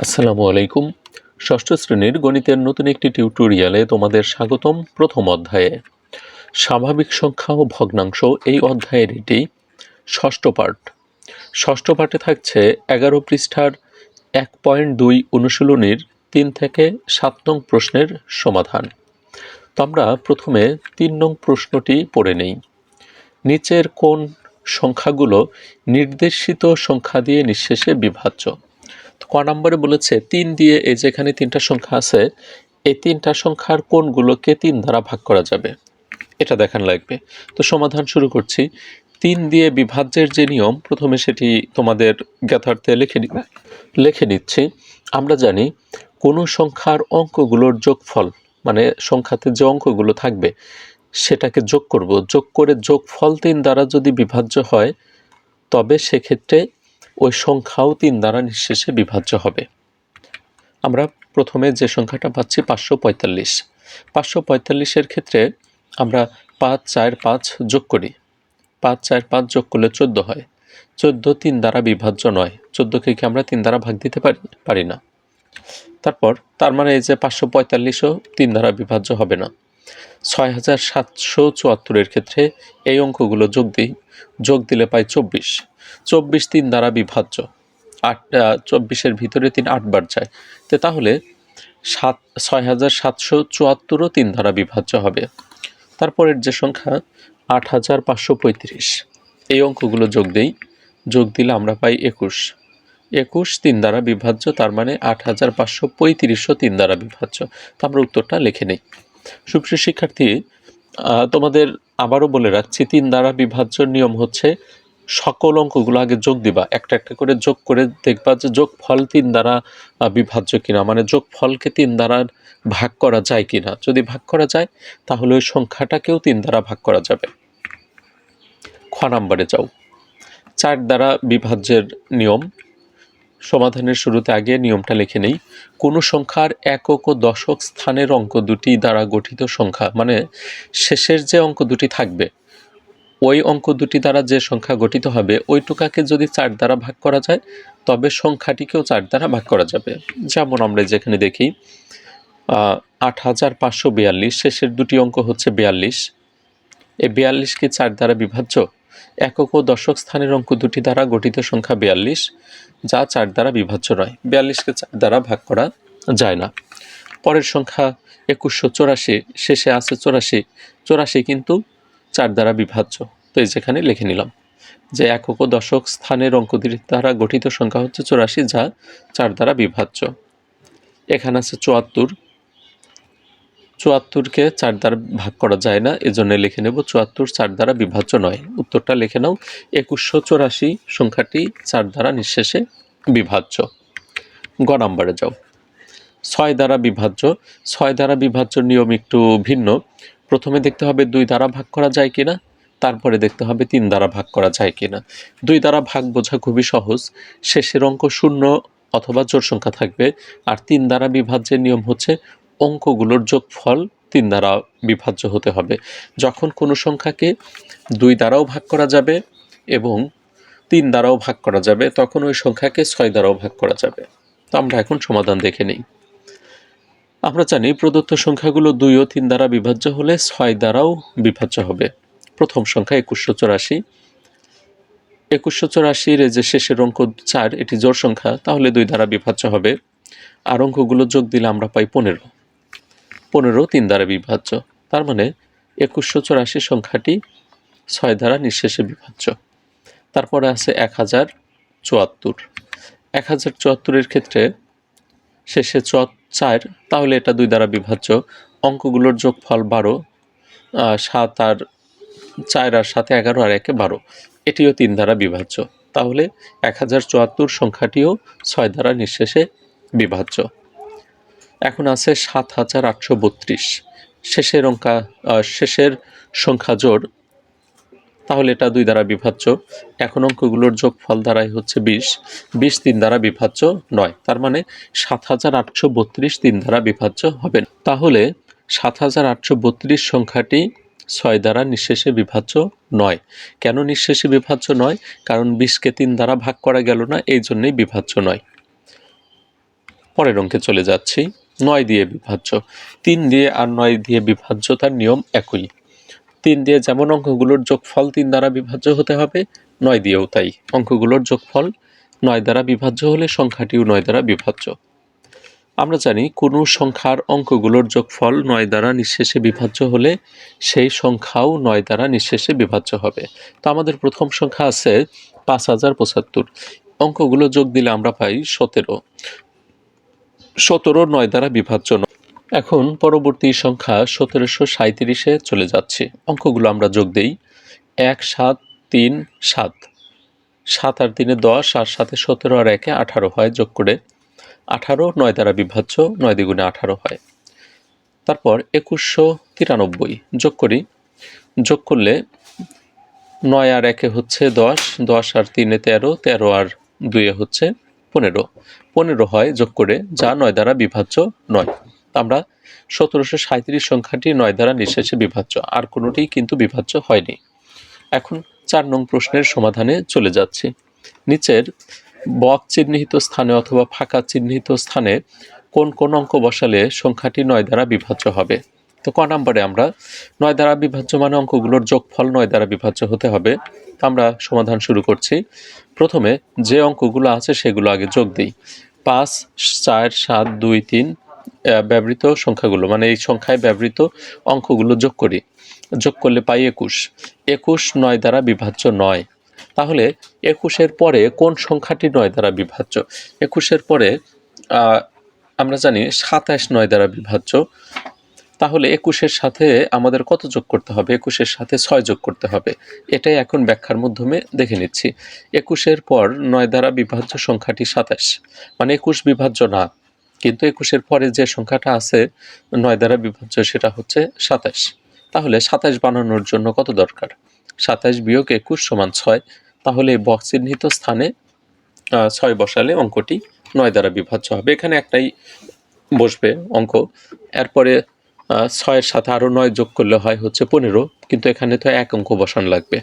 আসসালামু আলাইকুম। ষষ্ঠ শ্রেণির গণিতের নতুন একটি টিউটোরিয়ালে তোমাদের স্বাগতম প্রথম অধ্যায়ে। স্বাভাবিক সংখ্যা ও ভগ্নাংশ এই অধ্যায়ের এটি ষষ্ঠ পার্ট ষষ্ঠ পার্টে থাকছে এগারো পৃষ্ঠার এক পয়েন্ট দুই অনুশীলনীর তিন থেকে সাত নং প্রশ্নের সমাধান। তো আমরা প্রথমে তিন নং প্রশ্নটি পড়ে নেই। নিচের কোন সংখ্যাগুলো নির্দেশিত সংখ্যা দিয়ে নিঃশেষে বিভাজ্য? ক নম্বরে বলেছে, তিন দিয়ে এই যেখানে তিনটা সংখ্যা আছে, এই তিনটা সংখ্যার কোনগুলোকে তিন দ্বারা ভাগ করা যাবে। এটা দেখান লাগবে। তো সমাধান শুরু করছি। তিন দিয়ে বিভাজ্যের যে নিয়ম, প্রথমে সেটি তোমাদের জ্ঞাতার্থে লিখে লিখে নিচ্ছি। আমরা জানি, কোনো সংখ্যার অঙ্কগুলোর যোগফল মানে সংখ্যাতে যে অঙ্কগুলো থাকবে, সেটাকে যোগ করব। যোগ করে যোগফল তিন দ্বারা যদি বিভাজ্য হয়, তবে সেক্ষেত্রে ওই সংখ্যাও তিন দ্বারা নিঃশেষে বিভাজ্য হবে। আমরা প্রথমে যে সংখ্যাটা পাচ্ছি পাঁচশো পঁয়তাল্লিশ। পাঁচশো পঁয়তাল্লিশের ক্ষেত্রে আমরা পাঁচ চার পাঁচ যোগ করি। পাঁচ চার পাঁচ যোগ করলে চোদ্দ হয়। চোদ্দ তিন দ্বারা বিভাজ্য নয়। চোদ্দোকে কি আমরা তিন দ্বারা ভাগ দিতে পারি? পারি না। তারপর তার মানে এই যে পাঁচশো পঁয়তাল্লিশও তিন দ্বারা বিভাজ্য হবে না। ছয় হাজার সাতশো চুয়াত্তরের ক্ষেত্রে এই অঙ্কগুলো যোগ দিই। যোগ দিলে পাই চব্বিশ। চব্বিশ তিন দ্বারা বিভাজ্য। আটটা চব্বিশের ভিতরে তিন আটবার যায়। তো তাহলে সাত, ছয় হাজার সাতশো চুয়াত্তরও তিন দ্বারা বিভাজ্য হবে। তারপরের যে সংখ্যা, আট হাজার পাঁচশো পঁয়ত্রিশ। এই অঙ্কগুলো যোগ দেই। যোগ দিলে আমরা পাই একুশ। একুশ তিন দ্বারা বিভাজ্য, তার মানে আট হাজার পাঁচশো পঁয়ত্রিশও তিন দ্বারা বিভাজ্য। তো আমরা উত্তরটা লিখে নিই। সুপ্রিয় শিক্ষার্থী তোমাদের আবারও বলে রাখছি, তিন দ্বারা বিভাজ্য নিয়ম হচ্ছে সকল অঙ্কগুলো আগে যোগ দিবা। একটা একটা করে যোগ করে দেখবা যে যোগ ফল তিন দ্বারা বিভাজ্য কিনা। মানে যোগ ফলকে তিন দ্বারা ভাগ করা যায় কিনা। যদি ভাগ করা যায়, তাহলে ওই সংখ্যাটাকেও তিন দ্বারা ভাগ করা যাবে। খ নাম্বারে যাও। চার দ্বারা বিভাজ্যের নিয়ম। সমাধানের শুরুতে আগে নিয়মটা লিখে নেই। কোনো সংখ্যার একক ও দশক স্থানের অঙ্ক দুটি দ্বারা গঠিত সংখ্যা। মানে শেষের যে অঙ্ক দুটি থাকবে ওই অঙ্ক দুটি দ্বারা যে সংখ্যা গঠিত হবে ওইটুকাকে যদি চার দ্বারা ভাগ করা যায়, তবে সংখ্যাটিকেও চার দ্বারা ভাগ করা যাবে। যেমন আমরা যেখানে দেখি আট হাজার পাঁচশো বিয়াল্লিশ, শেষের দুটি অঙ্ক হচ্ছে বিয়াল্লিশ। এই বিয়াল্লিশকে চার দ্বারা বিভাজ্য, একক ও দশক স্থানের অঙ্ক দুটি দ্বারা গঠিত সংখ্যা বিয়াল্লিশ, যা চার দ্বারা বিভাজ্য নয়। বিয়াল্লিশকে চার দ্বারা ভাগ করা যায় না। পরের সংখ্যা একুশশো চৌরাশি, শেষে আছে চৌরাশি। চৌরাশি কিন্তু চার দ্বারা বিভাজ্য। তো এই যেখানে লিখে নিলাম যে একক দশক স্থানের অঙ্ক দ্বারা গঠিত সংখ্যা হচ্ছে চৌরাশি, যা চার দ্বারা বিভাজ্য। এখানে আছে চুয়াত্তর। চুয়াত্তরকে চার দ্বারা ভাগ করা যায় না এজন্য লিখে নেব চুয়াত্তর চার দ্বারা বিভাজ্য নয়। উত্তরটা লিখে নাও, একুশশো চৌরাশি সংখ্যাটি চার দ্বারা নিঃশেষে বিভাজ্য। গ নাম্বারে যাও। ছয় দ্বারা বিভাজ্য। ছয় দ্বারা বিভাজ্য নিয়ম একটু ভিন্ন। প্রথমে দেখতে হবে দুই দ্বারা ভাগ করা যায় কিনা, তারপরে দেখতে হবে তিন দ্বারা ভাগ করা যায় কিনা। দুই দ্বারা ভাগ বোঝা খুবই সহজ। শেষের অঙ্ক শূন্য অথবা জোর সংখ্যা থাকবে। আর তিন দ্বারা বিভাজ্যের নিয়ম হচ্ছে অঙ্কগুলোর যোগফল তিন দ্বারা বিভাজ্য হতে হবে। যখন কোনো সংখ্যাকে দুই দ্বারাও ভাগ করা যাবে এবং তিন দ্বারাও ভাগ করা যাবে, তখন ওই সংখ্যাকে ছয় দ্বারাও ভাগ করা যাবে। তো আমরা এখন সমাধান দেখে নিই। আমরা জানি প্রদত্ত সংখ্যাগুলো দুই ও তিন দ্বারা বিভাজ্য হলে ছয় দ্বারাও বিভাজ্য হবে। প্রথম সংখ্যা একুশশো চৌরাশি। একুশশো চৌরাশির যে শেষের অঙ্ক চার, এটি জোর সংখ্যা, তাহলে দুই দ্বারা বিভাজ্য হবে। আর অঙ্কগুলো যোগ দিলে আমরা পাই পনেরো। পনেরো তিন দ্বারা বিভাজ্য। তার মানে একুশশো চৌরাশি সংখ্যাটি ছয় দ্বারা নিঃশেষে বিভাজ্য। তারপরে আছে এক হাজার চুয়াত্তর। এক হাজার চুয়াত্তরের ক্ষেত্রে শেষে চুয়াত চার, তাহলে এটা দুই দ্বারা বিভাজ্য। অঙ্কগুলোর যোগফল বারো সাত আর চার আর সাথে এগারো আর একে বারো। এটিও তিন দ্বারা বিভাজ্য। তাহলে এক হাজার চুয়াত্তর সংখ্যাটিও ছয় দ্বারা নিঃশেষে বিভাজ্য। এখন আছে সাত হাজার আটশো বত্রিশ। শেষের অঙ্কা শেষের সংখ্যা জোড় তাহলে এটা দুই দ্বারা বিভাজ্য এখন অঙ্কগুলোর যোগফল দ্বারাই হচ্ছে বিশ। বিশ তিন দ্বারা বিভাজ্য নয়। তার মানে সাত হাজার আটশো বত্রিশ তিন দ্বারা বিভাজ্য হবে তাহলে সাত হাজার আটশো বত্রিশ সংখ্যাটি ছয় দ্বারা নিঃশেষে বিভাজ্য নয়। কেন নিঃশেষে বিভাজ্য নয়? কারণ বিশকে তিন দ্বারা ভাগ করা গেল না, এই জন্যেই বিভাজ্য নয়। পরের অঙ্কে চলে যাচ্ছি। নয় দিয়ে বিভাজ্য তিন দিয়ে আর নয় দিয়ে বিভাজ্যতার নিয়ম একই। তিন দিয়ে যেমন অঙ্কগুলোর যোগফল তিন দ্বারা বিভাজ্য হতে হবে, নয় দিয়েও তাই। অঙ্কগুলোর যোগফল নয় দ্বারা বিভাজ্য হলে সংখ্যাটিও নয় দ্বারা বিভাজ্য। আমরা জানি কোনো সংখ্যার অঙ্কগুলোর যোগফল নয় দ্বারা নিঃশেষে বিভাজ্য হলে সেই সংখ্যাও নয় দ্বারা নিঃশেষে বিভাজ্য হবে। তো আমাদের প্রথম সংখ্যা আছে পাঁচ হাজার পঁচাত্তর। অঙ্কগুলো যোগ দিলে আমরা পাই সতেরো। সতেরো নয় দ্বারা বিভাজ্য নয়। এখন পরবর্তী সংখ্যা সতেরোশো সাঁত্রিশে চলে যাচ্ছে। অঙ্কগুলো আমরা যোগ দেই। এক, সাত, তিন, সাত। সাত আর তিনে দশ, আর সাথে সতেরো আর একে আঠারো হয়, যোগ করে আঠারো, নয় দ্বারা বিভাজ্য নয় দ্বিগুণে আঠারো হয়। তারপর একুশশো তিরানব্বই, যোগ করি। যোগ করলে নয় আর একে হচ্ছে দশ দশ আর তিনে তেরো তেরো আর দুয়ে হচ্ছে পনেরো। পনেরো হয়, যোগ করে যা নয় দ্বারা বিভাজ্য নয়। আমরা সতেরোশো সাঁত্রিশ সংখ্যাটি নয় দ্বারা নিঃশেষে বিভাজ্য। আর কোনোটি কিন্তু বিভাজ্য হয়নি। এখন চার নং প্রশ্নের সমাধানে চলে যাচ্ছি। নিচের বক চিহ্নিত স্থানে অথবা ফাঁকা চিহ্নিত স্থানে কোন কোন অঙ্ক বসালে সংখ্যাটি নয় দ্বারা বিভাজ্য হবে? তো ক নম্বরে আমরা নয় দ্বারা বিভাজ্য মানে অঙ্কগুলোর যোগফল নয় দ্বারা বিভাজ্য হতে হবে। আমরা সমাধান শুরু করছি। প্রথমে যে অঙ্কগুলো আছে সেগুলো আগে যোগ দিই। পাঁচ, চার, সাত, দুই, তিন ব্যবহৃত সংখ্যাগুলো মানে এই সংখ্যায় ব্যবহৃত অঙ্কগুলো যোগ করি। যোগ করলে পাই একুশ। একুশ নয় দ্বারা বিভাজ্য নয়। তাহলে একুশের পরে কোন সংখ্যাটি নয় দ্বারা বিভাজ্য? একুশের পরে আমরা জানি সাতাশ নয় দ্বারা বিভাজ্য। তাহলে একুশের সাথে আমাদের কত যোগ করতে হবে? একুশের সাথে ছয় যোগ করতে হবে। এটাই এখন ব্যাখ্যার মাধ্যমে দেখে নিচ্ছি। একুশের পর নয় দ্বারা বিভাজ্য সংখ্যাটি সাতাশ। মানে একুশ বিভাজ্য না। কিন্তু একুশের পরে যে সংখ্যাটা আছে নয় দ্বারা বিভাজ্য সেটা হচ্ছে সাতাশ। তাহলে সাতাশ বানানোর জন্য কত দরকার? সাতাশ বিয়োগ একুশ সমান ছয়। তাহলে বক্স চিহ্নিত স্থানে ছয় বসালে অঙ্কটি নয় দ্বারা বিভাজ্য হবে। এখানে একটাই বসবে অঙ্ক। এরপরে ছয়ের সাথে আরও নয় যোগ করলে হয় হচ্ছে পনেরো, কিন্তু এখানে তো এক অঙ্ক বসান লাগবে।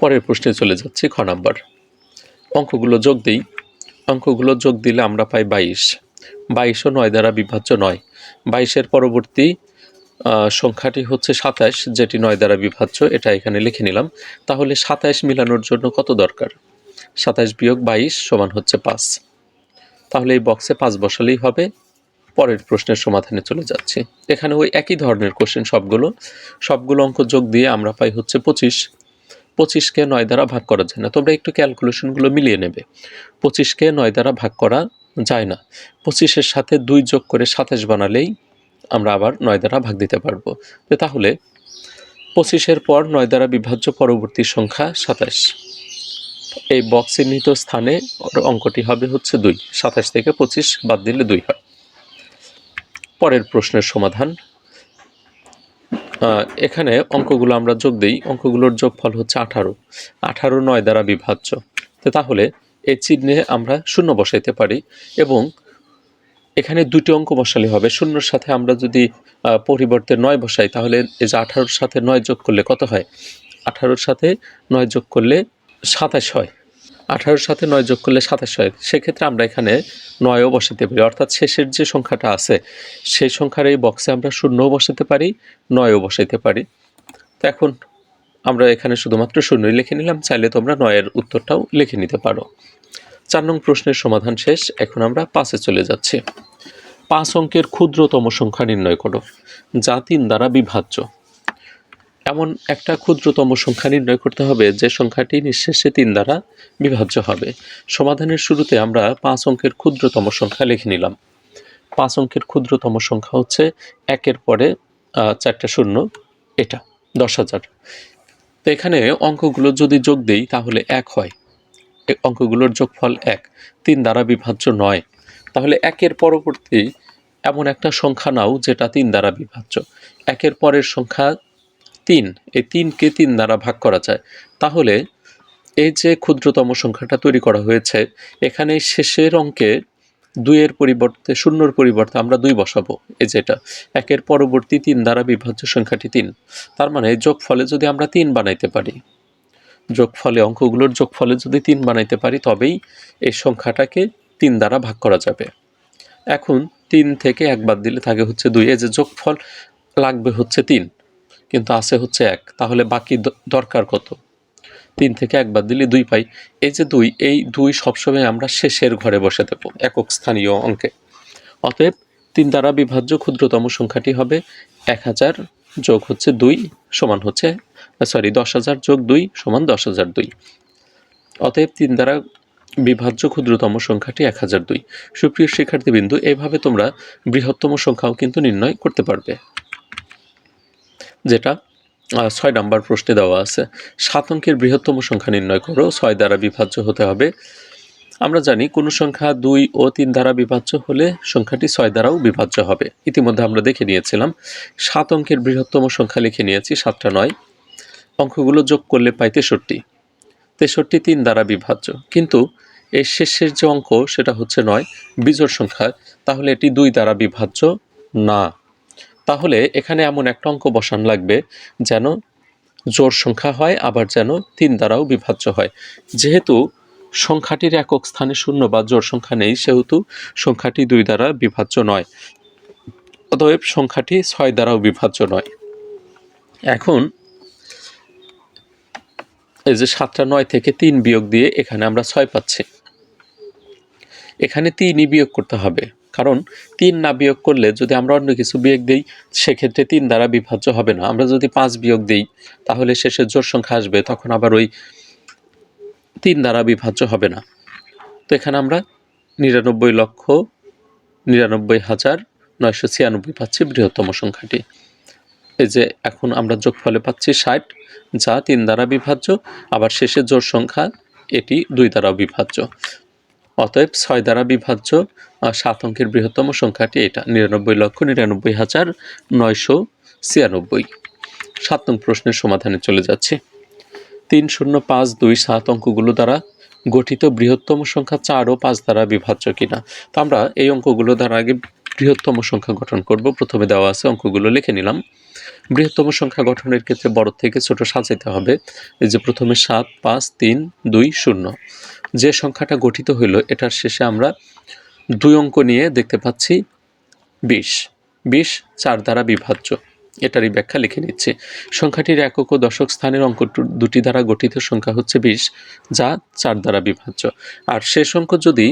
পরের প্রশ্নে চলে যাচ্ছি খ নাম্বার। অঙ্কগুলো যোগ দিই। অঙ্কগুলো যোগ দিলে আমরা পাই বাইশ। বাইশও নয় দ্বারা বিভাজ্য নয়। বাইশের পরবর্তী সংখ্যাটি হচ্ছে সাতাশ, যেটি নয় দ্বারা বিভাজ্য এটা এখানে লিখে নিলাম। তাহলে সাতাশ মিলানোর জন্য কত দরকার? সাতাশ বিয়োগ বাইশ সমান হচ্ছে পাঁচ। তাহলে এই বক্সে পাঁচ বসালেই হবে। পরের প্রশ্নের সমাধানে চলে যাচ্ছি। এখানে ওই একই ধরনের কোশ্চেন সবগুলো। সবগুলো অঙ্ক যোগ দিয়ে আমরা পাই হচ্ছে পঁচিশ। পঁচিশকে নয় দ্বারা ভাগ করা যায় না। তোমরা একটু ক্যালকুলেশনগুলো মিলিয়ে নেবে। পঁচিশকে নয় দ্বারা ভাগ করা যায় না। পঁচিশের সাথে দুই যোগ করে সাতাশ বানালেই আমরা আবার নয় দ্বারা ভাগ দিতে পারব। তাহলে পঁচিশের পর নয় দ্বারা বিভাজ্য পরবর্তী সংখ্যা সাতাশ। এই বক্স চিহ্নিত স্থানে অঙ্কটি হবে হচ্ছে দুই। সাতাশ থেকে পঁচিশ বাদ দিলে দুই হয়। পরের প্রশ্নের সমাধান এখানে অঙ্কগুলো আমরা যোগ দিই। অঙ্কগুলোর যোগফল হচ্ছে আঠারো। আঠারো নয় দ্বারা বিভাজ্য। তো তাহলে এই চিহ্নে আমরা শূন্য বসাইতে পারি এবং এখানে দুটি অঙ্ক বসালে হবে। শূন্যর সাথে আমরা যদি পরিবর্তে নয় বসাই, তাহলে এই যে আঠারোর সাথে নয় যোগ করলে কত হয়? আঠারোর সাথে নয় যোগ করলে সাতাশ হয়। আঠারোর সাথে নয় যোগ করলে সাতাশ হয়। সেক্ষেত্রে আমরা এখানে নয়ও বসাতে পারি। অর্থাৎ শেষের যে সংখ্যাটা আছে, সেই সংখ্যার এই বক্সে আমরা শূন্যও বসাতে পারি, নয়ও বসাইতে পারি। তো এখন আমরা এখানে শুধুমাত্র শূন্যই লিখে নিলাম, চাইলে তোমরা নয়ের উত্তরটাও লিখে নিতে পারো। চার নং প্রশ্নের সমাধান শেষ, এখন আমরা পাঁচে চলে যাচ্ছি। পাঁচ অঙ্কের ক্ষুদ্রতম সংখ্যা নির্ণয় করো। যা তিন দ্বারা বিভাজ্য। এমন একটা ক্ষুদ্রতম সংখ্যা নির্ণয় করতে হবে যে সংখ্যাটি নিঃশেষে তিন দ্বারা বিভাজ্য হবে। সমাধানের শুরুতে আমরা পাঁচ অঙ্কের ক্ষুদ্রতম সংখ্যা লিখে নিলাম। পাঁচ অঙ্কের ক্ষুদ্রতম সংখ্যা হচ্ছে একের পরে চারটা শূন্য, এটা, দশ হাজার। তো এখানে অঙ্কগুলো যদি যোগ দেই তাহলে এক হয়। অঙ্কগুলোর যোগফল এক, তিন দ্বারা বিভাজ্য নয়। তাহলে একের পরবর্তী এমন একটা সংখ্যা নাও যেটা তিন দ্বারা বিভাজ্য। একের পরের সংখ্যা তিন, এই তিনকে তিন দ্বারা ভাগ করা যায়। তাহলে এই যে ক্ষুদ্রতম সংখ্যাটা তৈরি করা হয়েছে, এখানে শেষের অঙ্কে দুইয়ের পরিবর্তে, শূন্যর পরিবর্তে আমরা দুই বসাবো, এই যেটা একের পরবর্তী তিন দ্বারা বিভাজ্য সংখ্যাটি তিন। তার মানে যোগফলে যদি আমরা তিন বানাইতে পারি, যোগফলে, অঙ্কগুলোর যোগফলে যদি তিন বানাইতে পারি, তবেই এই সংখ্যাটাকে তিন দ্বারা ভাগ করা যাবে। এখন তিন থেকে এক বাদ দিলে থাকে হচ্ছে দুই, এই যে যোগফল লাগবে হচ্ছে তিন। কিন্তু আছে হচ্ছে এক। তাহলে বাকি দরকার কত? তিন থেকে একবার দিলে দুই পাই। এই যে দুই, এই দুই সবসময় আমরা শেষের ঘরে বসে দেব একক স্থানীয় অঙ্কে। অতএব তিন দ্বারা বিভাজ্য ক্ষুদ্রতম সংখ্যাটি হবে এক হাজার যোগ হচ্ছে দুই সমান হচ্ছে সরি দশ হাজার যোগ দুই সমান দশ হাজার দুই। অতএব তিন দ্বারা বিভাজ্য ক্ষুদ্রতম সংখ্যাটি এক হাজার দুই। সুপ্রিয় শিক্ষার্থীবৃন্দু, এভাবে তোমরা বৃহত্তম সংখ্যাও কিন্তু নির্ণয় করতে পারবে। যেটা ছয় নাম্বার প্রশ্নে দেওয়া আছে, সাত অঙ্কের বৃহত্তম সংখ্যা নির্ণয় করো, ছয় দ্বারা বিভাজ্য হতে হবে। আমরা জানি কোনো সংখ্যা দুই ও তিন দ্বারা বিভাজ্য হলে সংখ্যাটি ছয় দ্বারাও বিভাজ্য হবে। ইতিমধ্যে আমরা দেখে নিয়েছিলাম, সাত অঙ্কের বৃহত্তম সংখ্যা লিখে নিয়েছি, সাতটা নয়। অঙ্কগুলো যোগ করলে পাই তেষট্টি। তেষট্টি তিন দ্বারা বিভাজ্য। কিন্তু এর শেষের যে অঙ্ক, সেটা হচ্ছে নয়, বিজোড় সংখ্যা। তাহলে এটি দুই দ্বারা বিভাজ্য না। তাহলে এখানে এমন একটা অঙ্ক বসান লাগবে যেন জোর সংখ্যা হয়, আবার যেন তিন দ্বারাও বিভাজ্য হয়। যেহেতু সংখ্যাটির একক স্থানে শূন্য বা জোর সংখ্যা নেই, সেহেতু সংখ্যাটি দুই দ্বারা বিভাজ্য নয়। অতএব সংখ্যাটি ছয় দ্বারাও বিভাজ্য নয়। এখন এই যে সাতটা নয় থেকে তিন বিয়োগ দিয়ে এখানে আমরা ছয় পাচ্ছি। এখানে তিনই বিয়োগ করতে হবে। কারণ তিন না বিয়োগ করলে যদি আমরা অন্য কিছু বিয়োগ দিই, সেক্ষেত্রে তিন দ্বারা বিভাজ্য হবে না। আমরা যদি পাঁচ বিয়োগ দিই, তাহলে শেষে জোর সংখ্যা আসবে, তখন আবার ওই তিন দ্বারা বিভাজ্য হবে না। তো এখানে আমরা নিরানব্বই লক্ষ নিরানব্বই হাজার নয়শো ছিয়ানব্বই পাচ্ছি বৃহত্তম সংখ্যাটি। এই যে এখন আমরা যোগফলে পাচ্ছি ষাট, যা তিন দ্বারা বিভাজ্য, আবার শেষে জোর সংখ্যা, এটি দুই দ্বারা বিভাজ্য। অতএব ছয় দ্বারা বিভাজ্য সাত অঙ্কের বৃহত্তম সংখ্যাটি এটা, নিরানব্বই লক্ষ নিরানব্বই হাজার নয়শো ছিয়ানব্বই। সাত নং প্রশ্নের সমাধানে চলে যাচ্ছে। তিন শূন্য পাঁচ দুই সাত অঙ্কগুলো দ্বারা গঠিত বৃহত্তম সংখ্যা চার ও পাঁচ দ্বারা বিভাজ্য কিনা। তো আমরা এই অঙ্কগুলো দ্বারা আগে বৃহত্তম সংখ্যা গঠন করব। প্রথমে দেওয়া আছে অঙ্কগুলো লিখে নিলাম। বৃহত্তম সংখ্যা গঠনের ক্ষেত্রে বড় থেকে ছোট সাজাইতে হবে। এই যে প্রথমে সাত, পাঁচ, তিন, দুই, শূন্য। যে সংখ্যাটা গঠিত হইল, এটার শেষে আমরা দুই অঙ্ক নিয়ে দেখতে পাচ্ছি বিশ। বিশ চার দ্বারা বিভাজ্য। এটারই ব্যাখ্যা লিখে নিচ্ছি। সংখ্যাটির একক ও দশক স্থানের অঙ্ক দুটি দ্বারা গঠিত সংখ্যা হচ্ছে বিশ, যা চার দ্বারা বিভাজ্য। আর শেষ অঙ্ক যদি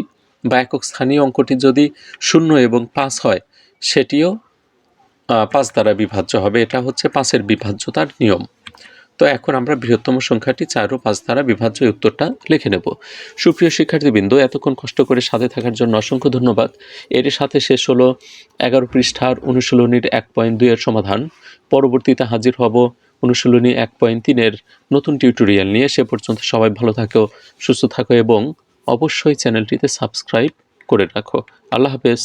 বা একক স্থানীয় অঙ্কটি যদি শূন্য এবং পাঁচ হয়, সেটিও পাঁচ দ্বারা বিভাজ্য হবে। এটা হচ্ছে পাঁচের বিভাজ্যতার নিয়ম। তো এখন আমরা বৃহত্তম সংখ্যাটি চার ও পাঁচ দ্বারা বিভাজ্য উত্তরটা লিখে নেব। সুপ্রিয় শিক্ষার্থীবৃন্দ, এতক্ষণ কষ্ট করে সাথে থাকার জন্য অসংখ্য ধন্যবাদ। এর সাথে শেষ হলো এগারো পৃষ্ঠার অনুশীলনীর এক পয়েন্ট দুইয়ের সমাধান। পরবর্তীতে হাজির হব অনুশীলনী এক পয়েন্ট তিনের নতুন টিউটোরিয়াল নিয়ে। সে পর্যন্ত সবাই ভালো থাকো, সুস্থ থাকো এবং অবশ্যই চ্যানেলটিতে সাবস্ক্রাইব করে রাখো। আল্লাহ হাফেজ।